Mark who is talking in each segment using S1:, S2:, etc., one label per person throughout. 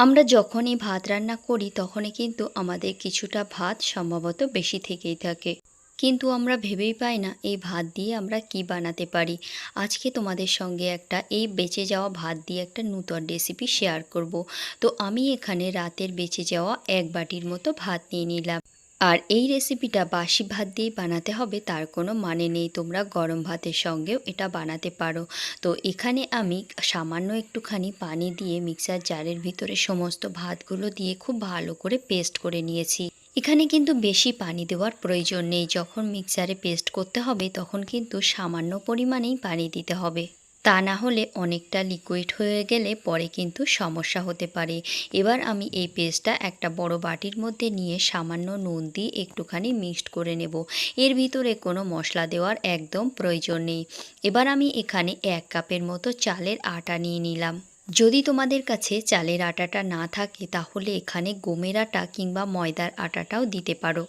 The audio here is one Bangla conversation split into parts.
S1: আমরা যখনই ভাত রান্না করি, তখনই কিন্তু আমাদের কিছুটা ভাত সম্ভবত বেশি থেকেই থাকে। কিন্তু আমরা ভেবেই পাই না, এই ভাত দিয়ে আমরা কি বানাতে পারি। আজকে তোমাদের সঙ্গে একটা, এই বেঁচে যাওয়া ভাত দিয়ে একটা নূতন রেসিপি শেয়ার করব। তো আমি এখানে রাতের বেঁচে যাওয়া এক বাটির মতো ভাত নিয়ে নিলাম। আর এই রেসিপিটা বাসি ভাত দিয়েই বানাতে হবে, তার কোনো মানে নেই। তোমরা গরম ভাতের সঙ্গেও এটা বানাতে পারো। তো এখানে আমি সামান্য একটুখানি পানি দিয়ে মিক্সার জারের ভিতরে সমস্ত ভাতগুলো দিয়ে খুব ভালো করে পেস্ট করে নিয়েছি। এখানে কিন্তু বেশি পানি দেওয়ার প্রয়োজন নেই। যখন মিক্সারে পেস্ট করতে হবে, তখন কিন্তু সামান্য পরিমাণেই পানি দিতে হবে। তা না হলে অনেকটা লিকুইড হয়ে গেলে পরে কিন্তু সমস্যা হতে পারে। এবার আমি এই পেস্টটা একটা বড় বাটির মধ্যে নিয়ে সামান্য নুন দিয়ে একটুখানি মিক্সড করে নেব। এর ভিতরে কোনো মশলা দেওয়ার একদম প্রয়োজন নেই। এবার আমি এখানে এক কাপের মতো চালের আটা নিয়ে নিলাম। যদি তোমাদের কাছে চালের আটাটা না থাকে, তাহলে এখানে গমের আটা কিংবা ময়দার আটাটাও দিতে পারো।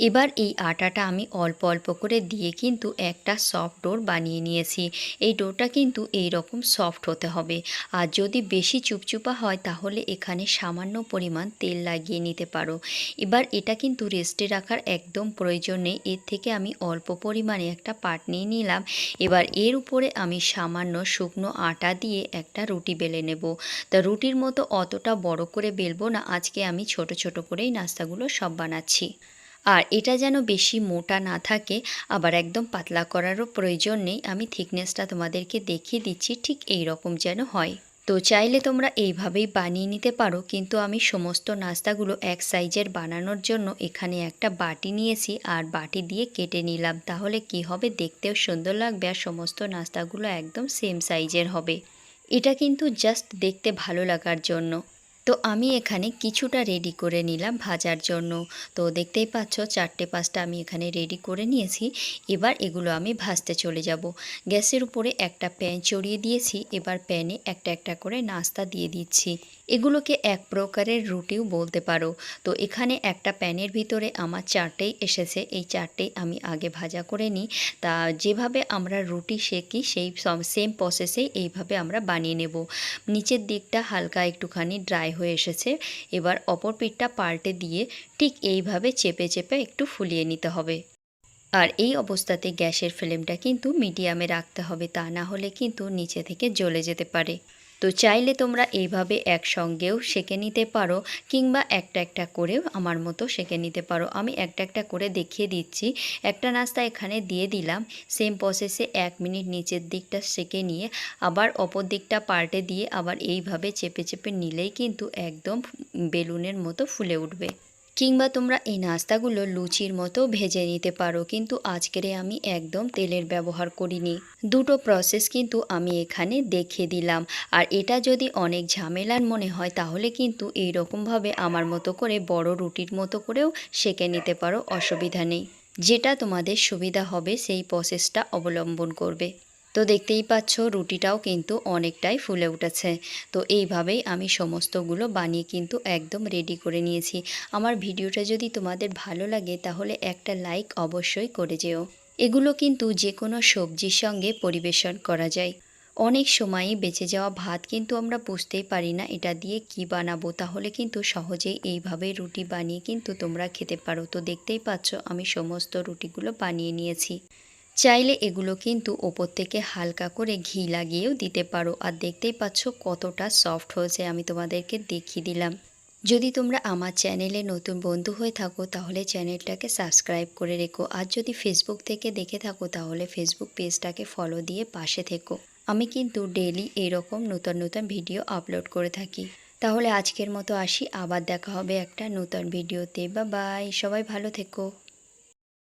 S1: এবার এই আটাটা আমি অল্প অল্প করে দিয়ে কিন্তু একটা সফট ডোর বানিয়ে নিয়েছি। এই ডোটা কিন্তু এই রকম সফট হতে হবে। আর যদি বেশি চুপচুপা হয় তাহলে এখানে সামান্য পরিমাণ তেল লাগিয়ে নিতে পারো। এবার এটা কিন্তু রেস্টে রাখার একদম প্রয়োজন নেই। এর থেকে আমি অল্প পরিমাণে একটা পাট নিয়ে নিলাম। এবার এর উপরে আমি সামান্য শুকনো আটা দিয়ে একটা রুটি বেলে নেব। তা রুটির মতো অতটা বড় করে বেলবো না। আজকে আমি ছোট ছোট করেই নাস্তাগুলো সব বানাচ্ছি। আর এটা যেন বেশি মোটা না থাকে, আবার একদম পাতলা করারও প্রয়োজন নেই। আমি থিকনেসটা তোমাদেরকে দেখিয়ে দিচ্ছি, ঠিক এই রকম যেন হয়। তো চাইলে তোমরা এইভাবেই বানিয়ে নিতে পারো, কিন্তু আমি সমস্ত নাস্তাগুলো এক সাইজের বানানোর জন্য এখানে একটা বাটি নিয়েছি, আর বাটি দিয়ে কেটে নিলাম। তাহলে কি হবে? দেখতেও সুন্দর লাগবে, আর সমস্ত নাস্তাগুলো একদম সেম সাইজের হবে। এটা কিন্তু জাস্ট দেখতে ভালো লাগার জন্য। তো আমি এখানে কিছুটা রেডি করে নিলাম ভাজার জন্য। তো দেখতেই পাচ্ছ চারটে পাঁচটা আমি এখানে রেডি করে নিয়েছি। এবার এগুলো আমি ভাজতে চলে যাব। গ্যাসের উপরে একটা প্যান চড়িয়ে দিয়েছি। এবার প্যানে একটা একটা করে নাস্তা দিয়ে দিচ্ছি। এগুলোকে এক প্রকারের রুটিও বলতে পারো। তো এখানে একটা প্যানের ভিতরে আমার চারটেই এসেছে। এই চারটেই আমি আগে ভাজা করে নিই। তা যেভাবে আমরা রুটি সেকি সেই সেম প্রসেসেই এইভাবে আমরা বানিয়ে নেব। নিচের দিকটা হালকা একটুখানি ড্রাই হয়ে এসেছে। এবার অপর পিঠটা পাল্টে দিয়ে ঠিক এইভাবে চেপে চেপে একটু ফুলিয়ে নিতে হবে। আর এই অবস্থাতে গ্যাসের ফ্লেমটা কিন্তু মিডিয়ামে রাখতে হবে। তা না হলে কিন্তু নিচে থেকে জ্বলে যেতে পারে। তো চাইলে তোমরা এইভাবে একসঙ্গেও সেঁকে নিতে পারো কিংবা একটা একটা করেও আমার মতো সেঁকে নিতে পারো। আমি একটা একটা করে দেখিয়ে দিচ্ছি। একটা নাস্তা এখানে দিয়ে দিলাম। সেম প্রসেসে এক মিনিট নিচের দিকটা সেঁকে নিয়ে আবার অপর দিকটা পাল্টে দিয়ে আবার এইভাবে চেপে চেপে নিলেই কিন্তু একদম বেলুনের মতো ফুলে উঠবে। কিংবা তোমরা এই নাস্তাগুলো লুচির মতো ভেজে নিতে পারো, কিন্তু আজকের আমি একদম তেলের ব্যবহার করিনি। দুটো প্রসেস কিন্তু আমি এখানে দেখিয়ে দিলাম। আর এটা যদি অনেক ঝামেলার মনে হয়, তাহলে কিন্তু এই রকমভাবে আমার মতো করে বড় রুটির মতো করেও সেঁকে নিতে পারো, অসুবিধা নেই। যেটা তোমাদের সুবিধা হবে, সেই প্রসেসটা অবলম্বন করবে। তো দেখতেই পাচ্ছ রুটিটাও কিন্তু অনেকটাই ফুলে উঠেছে। তো এইভাবেই আমি সমস্তগুলো বানিয়ে কিন্তু একদম রেডি করে নিয়েছি। আমার ভিডিওটা যদি তোমাদের ভালো লাগে তাহলে একটা লাইক অবশ্যই করে যেও। এগুলো কিন্তু যে কোনো সবজির সঙ্গে পরিবেশন করা যায়। অনেক সময়ই বেঁচে যাওয়া ভাত কিন্তু আমরা বুঝতেই পারি না, এটা দিয়ে কি বানাবো? তাহলে কিন্তু সহজেই এইভাবে রুটি বানিয়ে কিন্তু তোমরা খেতে পারো। তো দেখতেই পাচ্ছ আমি সমস্ত রুটিগুলো বানিয়ে নিয়েছি। চাইলে এগুলো কিন্তু ওপর থেকে হালকা করে ঘি লাগিয়েও দিতে পারো। আর দেখতেই পাচ্ছ কতটা সফট হয়েছে, আমি তোমাদেরকে দেখিয়ে দিলাম। যদি তোমরা আমার চ্যানেলে নতুন বন্ধু হয়ে থাকো, তাহলে চ্যানেলটাকে সাবস্ক্রাইব করে রেখো। আর যদি ফেসবুক থেকে দেখে থাকো, তাহলে ফেসবুক পেজটাকে ফলো দিয়ে পাশে থেকো। আমি কিন্তু ডেলি এরকম নতুন নতুন ভিডিও আপলোড করে থাকি। তাহলে আজকের মতো আসি। আবার দেখা হবে একটা নতুন ভিডিওতে বা বাই সবাই ভালো থেকো।